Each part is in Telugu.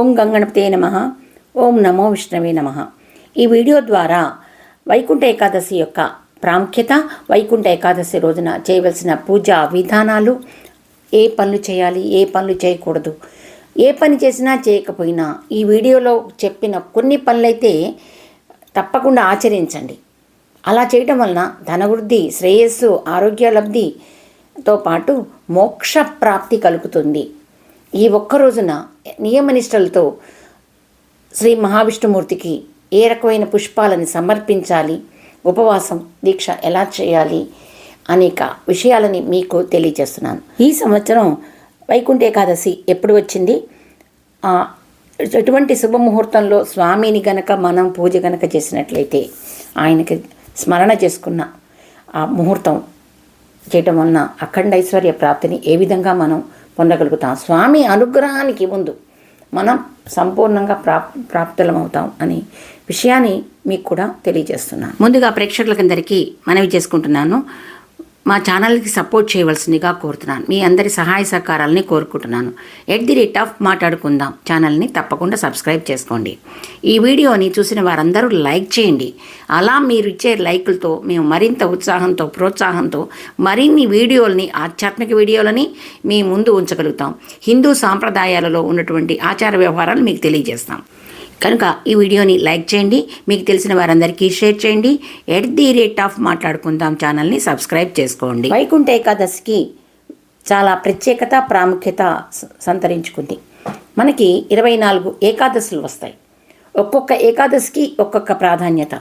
ఓం గంగణపతే నమ. ఓం నమో విష్ణవే నమ. ఈ వీడియో ద్వారా వైకుంఠ ఏకాదశి యొక్క ప్రాముఖ్యత వైకుంఠ ఏకాదశి రోజున చేయవలసిన పూజా విధానాలు ఏ పనులు చేయాలి ఏ పనులు చేయకూడదు ఏ పని చేసినా చేయకపోయినా ఈ వీడియోలో చెప్పిన కొన్ని పనులైతే తప్పకుండా ఆచరించండి. అలా చేయటం వలన ధనవృద్ధి శ్రేయస్సు ఆరోగ్య లబ్ధితో పాటు మోక్ష ప్రాప్తి కలుగుతుంది. ఈ ఒక్క రోజున నియమనిష్టలతో శ్రీ మహావిష్ణుమూర్తికి ఏ రకమైన పుష్పాలని సమర్పించాలి? ఉపవాసం దీక్ష ఎలా చేయాలి? అనేక విషయాలని మీకు తెలియజేస్తున్నాను. ఈ సంవత్సరం వైకుంఠ ఏకాదశి ఎప్పుడు వచ్చింది? ఆ, ఎటువంటి శుభముహూర్తంలో స్వామిని గనక మనం పూజ గనక చేసినట్లయితే ఆయనకి స్మరణ చేసుకున్న ఆ ముహూర్తం చేయటం వలన అఖండ ఐశ్వర్య ప్రాప్తిని ఏ విధంగా మనం పొందగలుగుతాం. స్వామి అనుగ్రహానికి ముందు మనం సంపూర్ణంగా ప్రాప్ ప్రాప్తులమవుతాం అనే విషయాన్ని మీకు కూడా తెలియజేస్తున్నాను. ముందుగా ప్రేక్షకులకందరికీ మనవి చేసుకుంటున్నాను. మా ఛానల్కి సపోర్ట్ చేయవలసిందిగా కోరుతున్నాను. మీ అందరి సహాయ సహకారాలని కోరుకుంటున్నాను. ఎట్ ది రేట్ ఆఫ్ మాట్లాడుకుందాం. ఛానల్ని తప్పకుండా సబ్స్క్రైబ్ చేసుకోండి. ఈ వీడియోని చూసిన వారందరూ లైక్ చేయండి. అలా మీరు ఇచ్చే లైకులతో మేము మరింత ఉత్సాహంతో ప్రోత్సాహంతో మరిన్ని వీడియోలని ఆధ్యాత్మిక వీడియోలని మీ ముందు ఉంచగలుగుతాం. హిందూ సాంప్రదాయాలలో ఉన్నటువంటి ఆచార వ్యవహారాలు మీకు తెలియజేస్తాం. కనుక ఈ వీడియోని లైక్ చేయండి మీకు తెలిసిన వారందరికీ షేర్ చేయండి ఎట్ ది రేట్ ఆఫ్ మాట్లాడుకుందాం ఛానల్ని సబ్స్క్రైబ్ చేసుకోండి. వైకుంఠ ఏకాదశికి చాలా ప్రత్యేకత ప్రాముఖ్యత స- సంతరించుకుంది. మనకి ఇరవై నాలుగు ఏకాదశులు వస్తాయి. ఒక్కొక్క ఏకాదశికి ఒక్కొక్క ప్రాధాన్యత.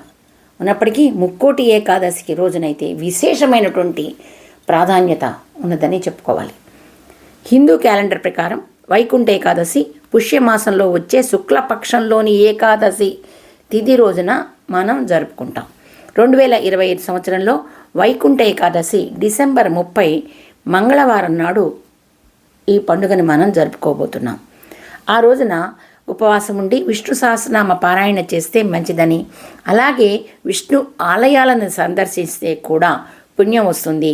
ఉన్నప్పటికీ ముక్కోటి ఏకాదశికి రోజునైతే విశేషమైనటువంటి ప్రాధాన్యత ఉన్నదని చెప్పుకోవాలి. హిందూ క్యాలెండర్ ప్రకారం వైకుంఠ ఏకాదశి పుష్యమాసంలో వచ్చే శుక్లపక్షంలోని ఏకాదశి తిథి రోజున మనం జరుపుకుంటాం. రెండు వేల ఇరవై ఐదు సంవత్సరంలో వైకుంఠ ఏకాదశి డిసెంబర్ ముప్పై మంగళవారం నాడు ఈ పండుగని మనం జరుపుకోబోతున్నాం. ఆ రోజున ఉపవాసం ఉండి విష్ణు సహస్రనామ పారాయణ చేస్తే మంచిదని అలాగే విష్ణు ఆలయాలను సందర్శిస్తే కూడా పుణ్యం వస్తుంది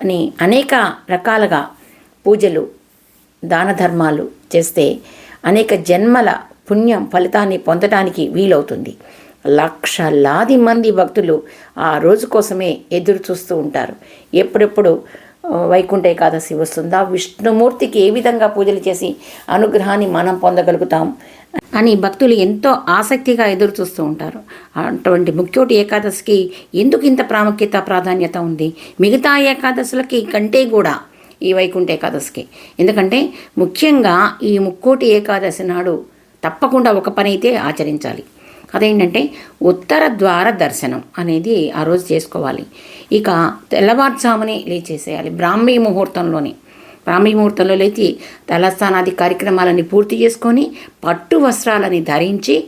అని అనేక రకాలుగా పూజలు దాన ధర్మాలు చేస్తే అనేక జన్మల పుణ్యం ఫలితాన్ని పొందటానికి వీలవుతుంది. లక్షలాది మంది భక్తులు ఆ రోజు కోసమే ఎదురు చూస్తూ ఉంటారు. ఎప్పుడెప్పుడు వైకుంఠ ఏకాదశి వస్తుందా? విష్ణుమూర్తికి ఏ విధంగా పూజలు చేసి అనుగ్రహాన్ని మనం పొందగలుగుతాం అని భక్తులు ఎంతో ఆసక్తిగా ఎదురు చూస్తూ ఉంటారు. అటువంటి ముఖ్యోటి ఏకాదశికి ఎందుకు ఇంత ప్రాముఖ్యత ప్రాధాన్యత ఉంది? మిగతా ఏకాదశులకి కంటే కూడా ఈ వైకుంఠ ఏకాదశికి. ఎందుకంటే ముఖ్యంగా ఈ ముక్కోటి ఏకాదశి నాడు తప్పకుండా ఒక పని అయితే ఆచరించాలి. అదేంటంటే ఉత్తర ద్వార దర్శనం అనేది ఆ రోజు చేసుకోవాలి. ఇక తెల్లవారుజామునే లేచేసేయాలి. బ్రాహ్మీ ముహూర్తంలోనే. బ్రాహ్మీ ముహూర్తంలో లేచి తలస్థానాది కార్యక్రమాలని పూర్తి చేసుకొని పట్టు వస్త్రాలని ధరించి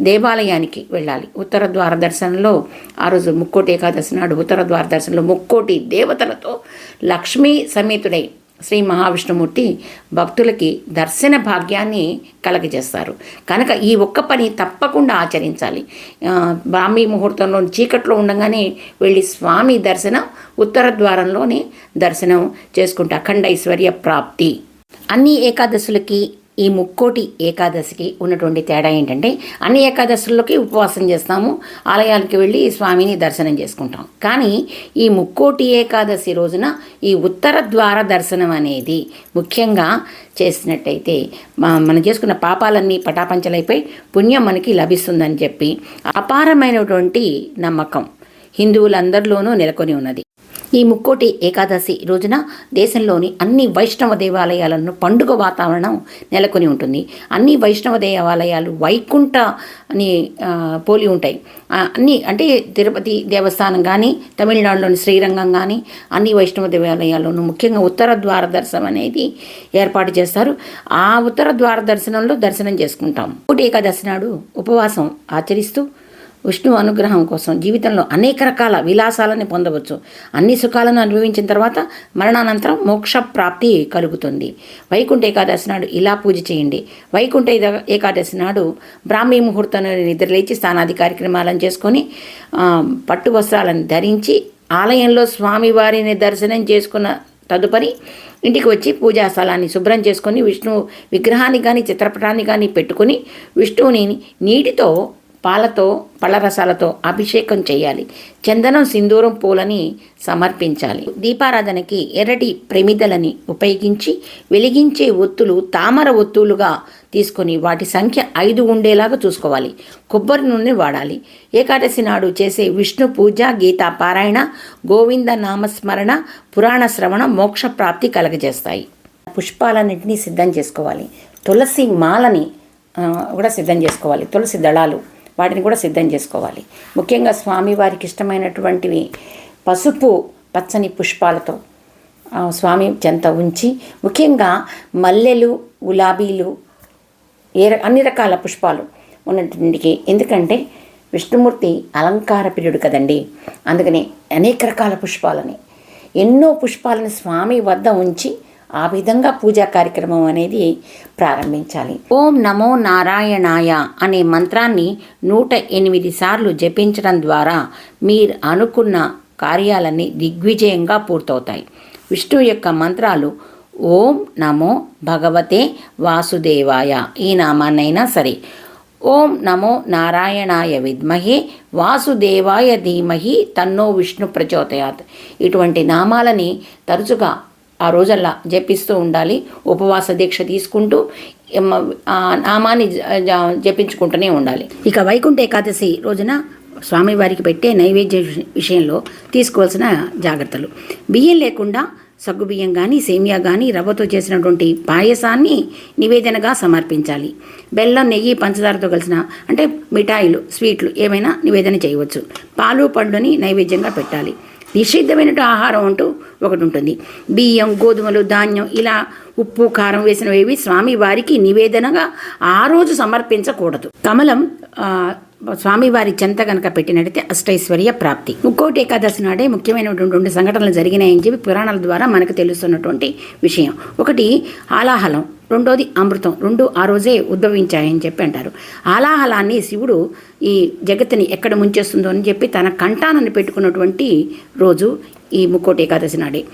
దేవాలయానికి వెళ్ళాలి. ఉత్తర ద్వార దర్శనంలో ఆ రోజు ముక్కోటి ఏకాదశి నాడు ఉత్తర ద్వార దర్శనంలో ముక్కోటి దేవతలతో లక్ష్మీ సమేతుడై శ్రీ మహావిష్ణుమూర్తి భక్తులకి దర్శన భాగ్యాన్ని కలగజేస్తారు. కనుక ఈ ఒక్క పని తప్పకుండా ఆచరించాలి. బ్రాహ్మీ ముహూర్తంలో చీకట్లో ఉండగానే వెళ్ళి స్వామి దర్శనం ఉత్తర ద్వారంలోనే దర్శనం చేసుకుంటే అఖండ ఐశ్వర్య ప్రాప్తి. అన్ని ఏకాదశులకి ఈ ముక్కోటి ఏకాదశికి ఉన్నటువంటి తేడా ఏంటంటే అన్ని ఏకాదశుల్లోకి ఉపవాసం చేస్తాము ఆలయాలకు వెళ్ళి స్వామిని దర్శనం చేసుకుంటాం. కానీ ఈ ముక్కోటి ఏకాదశి రోజున ఈ ఉత్తర ద్వార దర్శనం అనేది ముఖ్యంగా చేసినట్టయితే మనం చేసుకున్న పాపాలన్నీ పటాపంచలైపోయి పుణ్యం మనకి లభిస్తుందని చెప్పి అపారమైనటువంటి నమ్మకం హిందువులందరిలోనూ నెలకొని ఉన్నది. ఈ ముక్కోటి ఏకాదశి రోజున దేశంలోని అన్ని వైష్ణవ దేవాలయాలను పండుగ వాతావరణం నెలకొని ఉంటుంది. అన్ని వైష్ణవ దేవాలయాలు వైకుంఠ అని పోలి ఉంటాయి. అన్ని అంటే తిరుపతి దేవస్థానం కానీ తమిళనాడులోని శ్రీరంగం కానీ అన్ని వైష్ణవ దేవాలయాల్లోనూ ముఖ్యంగా ఉత్తర ద్వార దర్శనం అనేది ఏర్పాటు చేస్తారు. ఆ ఉత్తర ద్వార దర్శనంలో దర్శనం చేసుకుంటాం. ముక్కోటి ఏకాదశి నాడు ఉపవాసం ఆచరిస్తూ విష్ణు అనుగ్రహం కోసం జీవితంలో అనేక రకాల విలాసాలను పొందవచ్చు. అన్ని సుఖాలను అనుభవించిన తర్వాత మరణానంతరం మోక్ష ప్రాప్తి కలుగుతుంది. వైకుంఠ ఏకాదశి నాడు ఇలా పూజ చేయండి. వైకుంఠ ఏద- ఏకాదశి నాడు బ్రాహ్మీ ముహూర్తం నిద్రలేచి స్నానాది కార్యక్రమాలను చేసుకొని పట్టు వస్త్రాలను ధరించి ఆలయంలో స్వామివారిని దర్శనం చేసుకున్న తదుపరి ఇంటికి వచ్చి పూజా స్థలాన్ని శుభ్రం చేసుకొని విష్ణు విగ్రహాన్ని కానీ చిత్రపటాన్ని కానీ పెట్టుకొని విష్ణువుని నీటితో పాలతో పళ్ళరసాలతో అభిషేకం చేయాలి. చందనం సింధూరం పూలని సమర్పించాలి. దీపారాధనకి ఎర్రటి ప్రమిదలని ఉపయోగించి వెలిగించే ఒత్తులు తామర ఒత్తులుగా తీసుకొని వాటి సంఖ్య ఐదు ఉండేలాగా చూసుకోవాలి. కొబ్బరి నూనె వాడాలి. ఏకాదశి నాడు చేసే విష్ణు పూజ గీతా పారాయణ గోవింద నామస్మరణ పురాణ శ్రవణ మోక్ష ప్రాప్తి కలగజేస్తాయి. పుష్పాలన్నింటినీ సిద్ధం చేసుకోవాలి. తులసి మాలని కూడా సిద్ధం చేసుకోవాలి. తులసి దళాలు. వాటిని కూడా సిద్ధం చేసుకోవాలి. ముఖ్యంగా స్వామివారికి ఇష్టమైనటువంటివి పసుపు పచ్చని పుష్పాలతో స్వామి చెంత ఉంచి ముఖ్యంగా మల్లెలు గులాబీలు ఏ ర- అన్ని రకాల పుష్పాలు ఉన్నటువంటి ఎందుకంటే విష్ణుమూర్తి అలంకార ప్రియుడు కదండి. అందుకని అనేక రకాల పుష్పాలని ఎన్నో పుష్పాలను స్వామి వద్ద ఉంచి ఆ విధంగా పూజా కార్యక్రమం అనేది ప్రారంభించాలి. ఓం నమో నారాయణాయ అనే మంత్రాన్ని నూట ఎనిమిది సార్లు జపించడం ద్వారా మీరు అనుకున్న కార్యాలన్నీ దిగ్విజయంగా పూర్తవుతాయి. విష్ణు యొక్క మంత్రాలు ఓం నమో భగవతే వాసుదేవాయ ఈ నామాన్నైనా సరే. ఓం నమో నారాయణాయ విద్మహే వాసుదేవాయ ధీమహి తన్నో విష్ణు ప్రచోదయాత్. ఇటువంటి నామాలని తరచుగా ఆ రోజల్లా జపిస్తూ ఉండాలి. ఉపవాస దీక్ష తీసుకుంటూ నామాన్ని జ- జపించుకుంటూనే ఉండాలి. ఇక వైకుంఠ ఏకాదశి రోజున స్వామివారికి పెట్టే నైవేద్య విషయంలో తీసుకోవాల్సిన జాగ్రత్తలు. బియ్యం లేకుండా సగ్గుబియ్యం కానీ సేమియా కానీ రవ్వతో చేసినటువంటి పాయసాన్ని నివేదనగా సమర్పించాలి. బెల్లం నెయ్యి పంచదారతో కలిసిన అంటే మిఠాయిలు స్వీట్లు ఏమైనా నివేదన చేయవచ్చు. పాలు పండ్లని నైవేద్యంగా పెట్టాలి. నిషిద్ధమైన ఆహారం అంటూ ఒకటి ఉంటుంది. బియ్యం గోధుమలు ధాన్యం ఇలా ఉప్పు కారం వేసినవి స్వామి వారికి నివేదనగా ఆ రోజు సమర్పించకూడదు. కమలం స్వామివారి చెంత కనుక పెట్టినట్టయితే అష్టైశ్వర్య ప్రాప్తి. ముక్కోటి ఏకాదశి నాడే ముఖ్యమైనటువంటి రెండు సంఘటనలు జరిగినాయని చెప్పి పురాణాల ద్వారా మనకు తెలుస్తున్నటువంటి విషయం. ఒకటి ఆలాహలం. రెండోది అమృతం. రెండు ఆ రోజే ఉద్భవించాయని చెప్పి అంటారు. ఆలాహలాన్ని శివుడు ఈ జగత్తుని ఎక్కడ ముంచేస్తుందో అని చెప్పి తన కంఠానని పెట్టుకున్నటువంటి రోజు ఈ ముక్కోటి ఏకాదశి నాడే.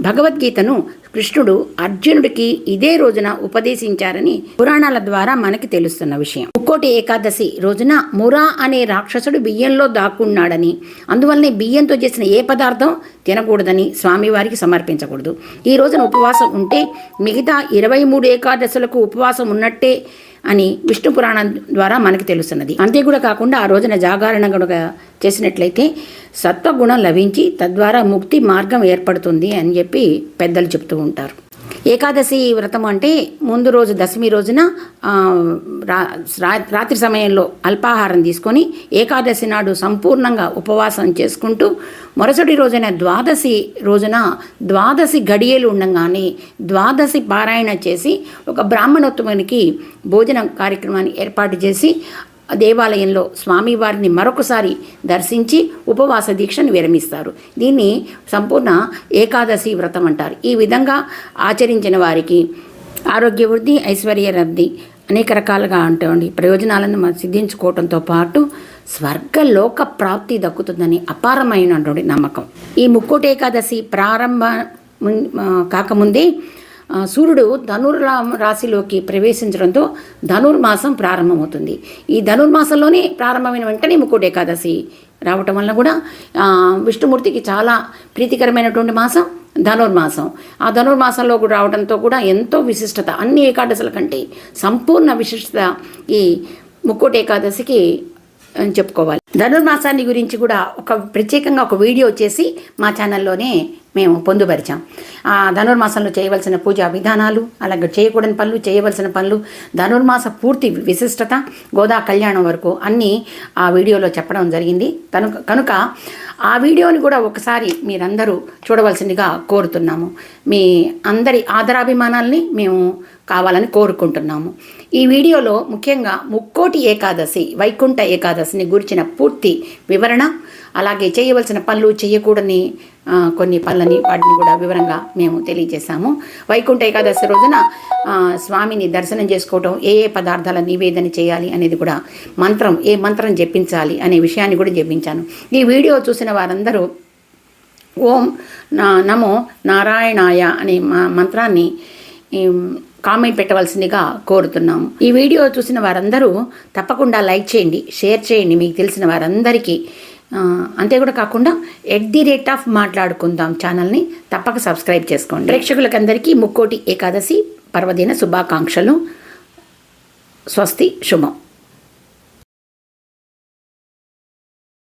భగవద్గీతను కృష్ణుడు అర్జునుడికి ఇదే రోజున ఉపదేశించారని పురాణాల ద్వారా మనకి తెలుస్తున్న విషయం. ముక్కోటి ఏకాదశి రోజున మురా అనే రాక్షసుడు బియ్యంలో దాక్కున్నాడని అందువల్లనే బియ్యంతో చేసిన ఏ పదార్థం తినకూడదని స్వామివారికి సమర్పించకూడదు. ఈ రోజున ఉపవాసం ఉంటే మిగతా ఇరవై మూడు ఏకాదశులకు ఉపవాసం ఉన్నట్టే అని విష్ణు పురాణం ద్వారా మనకి తెలుస్తున్నది. అంతే కూడా కాకుండా ఆ రోజున జాగరణ కనుక చేసినట్లయితే సత్వగుణం లభించి తద్వారా ముక్తి మార్గం ఏర్పడుతుంది అని చెప్పి చెప్పి పెద్దలు చెప్తూ ఉంటారు. ఏకాదశి వ్రతం అంటే ముందు రోజు దశమి రోజున రా- రా- రాత్రి సమయంలో అల్పాహారం తీసుకొని ఏకాదశి నాడు సంపూర్ణంగా ఉపవాసం చేసుకుంటూ మరుసటి రోజున ద్వాదశి రోజున ద్వాదశి గడియలు ఉండగానే ద్వాదశి పారాయణ చేసి ఒక బ్రాహ్మణోత్తమునికి భోజన కార్యక్రమాన్ని ఏర్పాటు చేసి దేవాలయంలో స్వామివారిని మరొకసారి దర్శించి ఉపవాస దీక్షను విరమిస్తారు. దీన్ని సంపూర్ణ ఏకాదశి వ్రతం అంటారు. ఈ విధంగా ఆచరించిన వారికి ఆరోగ్య వృద్ధి ఐశ్వర్య రద్ది అనేక రకాలుగా ఉంటుంది ప్రయోజనాలను మనం సిద్ధించుకోవడంతో పాటు స్వర్గలోక ప్రాప్తి దక్కుతుందని అపారమైనటువంటి నమ్మకం. ఈ ముక్కోటి ఏకాదశి ప్రారంభ కాకముందే సూర్యుడు ధనుర్లా రాశిలోకి ప్రవేశించడంతో ధనుర్మాసం ప్రారంభమవుతుంది. ఈ ధనుర్మాసంలోనే ప్రారంభమైన వెంటనే ముక్కోటి ఏకాదశి రావటం వలన కూడా విష్ణుమూర్తికి చాలా ప్రీతికరమైనటువంటి మాసం ధనుర్మాసం. ఆ ధనుర్మాసంలో కూడా రావడంతో కూడా ఎంతో విశిష్టత అన్ని ఏకాదశుల కంటే సంపూర్ణ విశిష్టత ఈ ముక్కోటి ఏకాదశికి చెప్పుకోవాలి. ధనుర్మాసాన్ని గురించి కూడా ఒక ప్రత్యేకంగా ఒక వీడియో చేసి మా ఛానల్లోనే మేము పొందుపరిచాం. ఆ ధనుర్మాసంలో చేయవలసిన పూజా విధానాలు అలాగే చేయకూడని పనులు చేయవలసిన పనులు ధనుర్మాస పూర్తి విశిష్టత గోదా కళ్యాణం వరకు అన్నీ ఆ వీడియోలో చెప్పడం జరిగింది. కనుక కనుక ఆ వీడియోని కూడా ఒకసారి మీరందరూ చూడవలసిందిగా కోరుతున్నాము. మీ అందరి ఆదరాభిమానాల్ని మేము కావాలని కోరుకుంటున్నాము. ఈ వీడియోలో ముఖ్యంగా ముక్కోటి ఏకాదశి వైకుంఠ ఏకాదశిని గురించిన పూర్తి వివరణ. అలాగే చేయవలసిన పనులు చేయకూడని కొన్ని పనులని వాటిని కూడా వివరంగా మేము తెలియజేశాము. వైకుంఠ ఏకాదశి రోజున స్వామిని దర్శనం చేసుకోవటం ఏ ఏ పదార్థాల నివేదన చేయాలి అనేది కూడా మంత్రం ఏ మంత్రం జపించాలి అనే విషయాన్ని కూడా జపించాను. ఈ వీడియో చూసిన వారందరూ ఓం నా నమో నారాయణాయ అనే మా మంత్రాన్ని కామెంట్ పెట్టవలసిందిగా కోరుతున్నాము. ఈ వీడియో చూసిన వారందరూ తప్పకుండా లైక్ చేయండి షేర్ చేయండి మీకు తెలిసిన వారందరికీ. అంతే కూడా కాకుండా ఎట్ ది రేట్ ఆఫ్ మాట్లాడుకుందాం ఛానల్ని తప్పక సబ్స్క్రైబ్ చేసుకోండి. ప్రేక్షకులకందరికీ ముక్కోటి ఏకాదశి పర్వదిన శుభాకాంక్షలు. స్వస్తి శుభం.